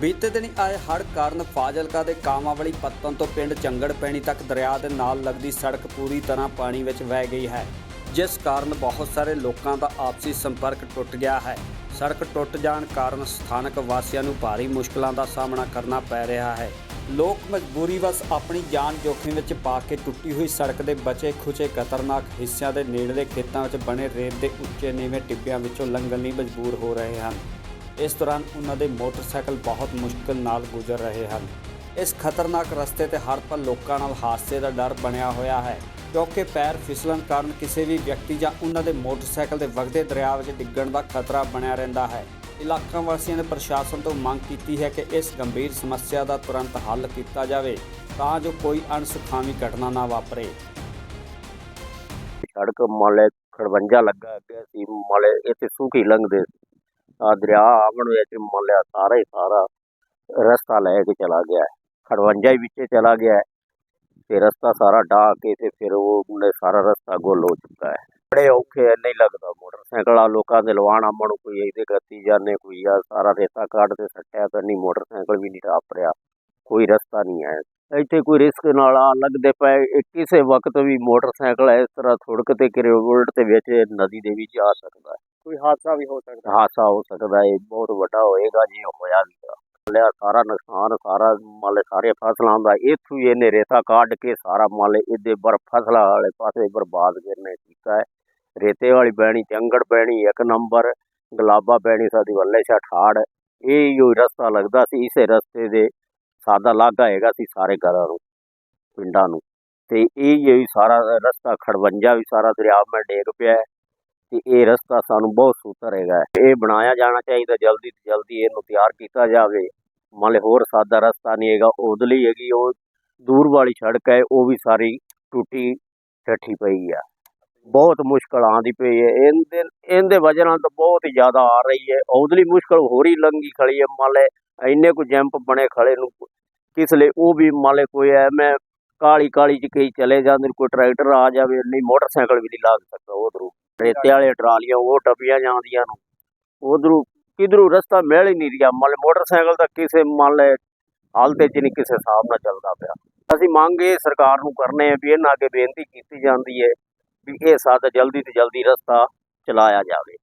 ਬੀਤੇ ਦਿਨ ਆਏ ਹੜ੍ਹ ਕਾਰਨ ਫਾਜ਼ਿਲਕਾ ਦੇ ਕਾਮਾਂਵਾਲੀ ਪੱਤਨ ਤੋਂ ਪਿੰਡ ਚੰਗੜ ਪੈਣੀ ਤੱਕ ਦਰਿਆ ਦੇ ਨਾਲ ਲੱਗਦੀ ਸੜਕ ਪੂਰੀ ਤਰ੍ਹਾਂ ਪਾਣੀ ਵਿੱਚ ਵਹਿ ਗਈ ਹੈ, ਜਿਸ ਕਾਰਨ ਬਹੁਤ ਸਾਰੇ ਲੋਕਾਂ ਦਾ ਆਪਸੀ ਸੰਪਰਕ ਟੁੱਟ ਗਿਆ ਹੈ। ਸੜਕ ਟੁੱਟ ਜਾਣ ਕਾਰਨ ਸਥਾਨਕ ਵਾਸੀਆਂ ਨੂੰ ਭਾਰੀ ਮੁਸ਼ਕਲਾਂ ਦਾ ਸਾਹਮਣਾ ਕਰਨਾ ਪੈ ਰਿਹਾ ਹੈ। ਲੋਕ ਮਜਬੂਰੀ ਵਸ ਆਪਣੀ ਜਾਨ ਜੋਖਿਮ ਵਿੱਚ ਪਾ ਕੇ ਟੁੱਟੀ ਹੋਈ ਸੜਕ ਦੇ ਬਚੇ ਖੁਚੇ ਖਤਰਨਾਕ ਹਿੱਸਿਆਂ ਦੇ ਨੇੜਲੇ ਖੇਤਾਂ ਵਿੱਚ ਬਣੇ ਰੇਤ ਦੇ ਉੱਚੇ ਨੀਵੇਂ ਟਿੱਬਿਆਂ ਵਿੱਚੋਂ ਲੰਘਣ ਲਈ ਮਜਬੂਰ ਹੋ ਰਹੇ ਹਨ। ਇਸ ਦੌਰਾਨ ਉਹਨਾਂ ਦੇ ਮੋਟਰਸਾਈਕਲ ਬਹੁਤ ਮੁਸ਼ਕਲ ਨਾਲ ਗੁਜ਼ਰ ਰਹੇ ਹਨ। ਇਸ ਖਤਰਨਾਕ ਰਸਤੇ ਤੇ ਹਰ ਪਲ ਲੋਕਾਂ ਨਾਲ ਹਾਦਸੇ ਦਾ ਡਰ ਬਣਿਆ ਹੋਇਆ ਹੈ ਕਿਉਂਕਿ ਪੈਰ ਫਿਸਲਣ ਕਾਰਨ ਕਿਸੇ ਵੀ ਵਿਅਕਤੀ ਜਾਂ ਉਹਨਾਂ ਦੇ ਮੋਟਰਸਾਈਕਲ ਦੇ ਵਗਦੇ ਦਰਿਆ ਵਿੱਚ ਡਿੱਗਣ ਦਾ ਖਤਰਾ ਬਣਿਆ ਰਹਿੰਦਾ ਹੈ। ਇਲਾਕਾ ਵਾਸੀਆਂ ਨੇ ਪ੍ਰਸ਼ਾਸਨ ਤੋਂ ਮੰਗ ਕੀਤੀ ਹੈ ਕਿ ਇਸ ਗੰਭੀਰ ਸਮੱਸਿਆ ਦਾ ਤੁਰੰਤ ਹੱਲ ਕੀਤਾ ਜਾਵੇ, ਤਾਂ ਜੋ ਕੋਈ ਅਣਸੁਖਾਵੀ ਘਟਨਾ ਨਾ ਵਾਪਰੇ। ਸੜਕ ਮਾਲੇ ਖੜਵੰਜਾ ਲੱਗਾ ਅੱਗੇ ਸੀ ਮਾਲੇ ਇੱਥੇ ਸੁੱਕੀ ਲੰਘਦੇ ਆ ਦਰਿਆ ਆਵਣ ਵਿੱਚ ਮਾਲਿਆ ਸਾਰਾ ਹੀ ਸਾਰਾ ਰਸਤਾ ਲੈ ਕੇ ਚਲਾ ਗਿਆ ਹੈ। ਖੜਵੰਜਾ ਹੀ ਵਿੱਚੇ ਚਲਾ ਗਿਆ ਤੇ ਰਸਤਾ ਸਾਰਾ ਢਾਹ ਕੇ ਤੇ ਫਿਰ ਉਹ ਨੇ ਸਾਰਾ ਰਸਤਾ ਗੁੱਲ ਹੋ ਚੁੱਕਾ ਹੈ। ਬੜੇ ਔਖੇ ਨਹੀਂ ਲੱਗਦਾ ਮੋਟਰਸਾਈਕਲ ਆ, ਲੋਕਾਂ ਦੇ ਲਵਾਣਾ ਮਣ ਕੋਈ ਇਹਦੇ ਗੱਤੀ ਜਾਣੇ ਕੋਈ ਆ ਸਾਰਾ ਰੇਤਾ ਕੱਢ ਤੇ ਸੱਟਿਆ ਕਰਨੀ ਮੋਟਰਸਾਈਕਲ ਵੀ ਨਹੀਂ ਟਾਪ ਰਿਹਾ, ਕੋਈ ਰਸਤਾ ਨਹੀਂ ਹੈ ਇੱਥੇ ਕੋਈ ਰਿਸਕ ਨਾਲ ਆ ਲੱਗਦੇ ਪਏ ਕਿਸੇ ਵਕਤ ਵੀ ਮੋਟਰਸਾਈਕਲ ਇਸ ਤਰ੍ਹਾਂ ਥੁੜਕ ਤੇ ਕਿਰੇ ਉਲਟ ਤੇ ਵਿੱਚ ਨਦੀ ਦੇ ਵਿੱਚ ਆ ਸਕਦਾ ਹੈ। ਕੋਈ ਹਾਦਸਾ ਵੀ ਹੋ ਸਕਦਾ ਹਾਦਸਾ ਹੋ ਸਕਦਾ ਹੈ ਬਹੁਤ ਵੱਡਾ ਹੋਏਗਾ ਜੇ ਹੋਇਆ ਵੀ ਆ। ਲਿਆ ਸਾਰਾ ਨੁਕਸਾਨ, ਸਾਰਾ ਮਾਲੇ ਸਾਰੇ ਫਸਲਾਂ ਦਾ, ਇੱਥੋਂ ਹੀ ਇਹਨੇ ਰੇਤਾ ਕੱਢ ਕੇ ਸਾਰਾ ਮਾਲੇ ਇਹਦੇ ਬਰ ਫਸਲਾਂ ਵਾਲੇ ਪਾਸੇ ਬਰਬਾਦ ਕਰਨੇ ਕੀਤਾ ਹੈ। ਰੇਤੇ ਵਾਲੀ ਬੈਣੀ ਚੰਗੜ ਬੈਣੀ ਇੱਕ ਨੰਬਰ, ਗਲਾਬਾ ਬੈਣੀ ਸਾਡੀ ਵੱਲੇ ਸ਼ਾ ਠਾੜ। ਇਹ ਜੋ ਰਸਤਾ ਲੱਗਦਾ ਸੀ, ਇਸੇ ਰਸਤੇ ਦੇ ਸਾਦਾ ਲਾਗਾ ਹੈਗਾ ਸੀ ਸਾਰੇ ਘਰਾਂ ਨੂੰ, ਪਿੰਡਾਂ ਨੂੰ। ਤੇ ਇਹ ਹੀ ਸਾਰਾ ਰਸਤਾ ਖੜਵੰਜਾ ਵੀ ਸਾਰਾ ਦਰਿਆ ਮੈਂ ਡੇਗ ਪਿਆ ਹੈ। ਤੇ ਇਹ ਰਸਤਾ ਸਾਨੂੰ ਬਹੁਤ ਸੂਤਰ ਹੈਗਾ ਇਹ ਬਣਾਇਆ ਜਾਣਾ ਚਾਹੀਦਾ, ਜਲਦੀ ਤੋਂ ਜਲਦੀ ਇਹਨੂੰ ਤਿਆਰ ਕੀਤਾ ਜਾਵੇ। ਮੰਨ ਹੋਰ ਸਾਦਾ ਰਸਤਾ ਨਹੀਂ ਹੈਗਾ ਉਦਲੀ ਹੈਗੀ, ਉਹ ਦੂਰ ਵਾਲੀ ਸੜਕ ਹੈ, ਉਹ ਵੀ ਸਾਰੀ ਟੁੱਟੀ ਠੱਠੀ ਪਈ ਆ। ਬਹੁਤ ਮੁਸ਼ਕਲ ਆਂਦੀ ਪਈ ਹੈ। ਇਹਦੇ ਇਹਦੇ ਵਜ੍ਹਾ ਨਾਲ ਤਾਂ ਬਹੁਤ ਹੀ ਜ਼ਿਆਦਾ ਆ ਰਹੀ ਹੈ। ਉਦਲੀ ਮੁਸ਼ਕਲ ਹੋਰ ਹੀ ਲੰਗੀ ਖੜੀ ਹੈ। ਮੰਨ ਇੰਨੇ ਕੁ ਜੰਪ ਬਣੇ ਖੜੇ ਨੂੰ, ਕਿਸ ਲਈ ਉਹ ਵੀ ਮੰਨ ਕੋਈ ਕੋਈ ਮੈਂ ਕਾਲੀ ਕਾਲੀ ਚ ਕਈ ਚਲੇ ਜਾਂਦੇ ਕੋਈ ਟਰੈਕਟਰ ਆ ਜਾਵੇ, ਨਹੀਂ ਮੋਟਰਸਾਈਕਲ ਵੀ ਨਹੀਂ ਲੱਗ ਸਕਦਾ, ਉਹ ਉਧਰੋਂ ਰੇਤੇ ਵਾਲੇ ਟਰਾਲੀਆਂ, ਉਹ ਟੱਪੀਆਂ ਜਾਂਦੀਆਂ ਨੂੰ। ਉਧਰੋਂ ਕਿਧਰੋਂ ਰਸਤਾ ਮਿਲ ਹੀ ਨਹੀਂ ਰਿਹਾ। ਮੰਨ ਮੋਟਰਸਾਈਕਲ ਤਾਂ ਕਿਸੇ ਮੰਨ ਲੈ ਹਾਲਤੇ ਚ ਨਹੀਂ ਕਿਸੇ ਹਿਸਾਬ ਨਾਲ ਚੱਲਦਾ ਪਿਆ। ਅਸੀਂ ਮੰਗ ਇਹ ਸਰਕਾਰ ਨੂੰ ਕਰਨੇ ਆ ਵੀ ਇਹਨਾਂ ਅੱਗੇ ਬੇਨਤੀ ਕੀਤੀ ਜਾਂਦੀ ਹੈ ਵੀ ਇਹ ਸਾਡਾ ਜਲਦੀ ਤੋਂ ਜਲਦੀ ਰਸਤਾ ਚਲਾਇਆ ਜਾਵੇ।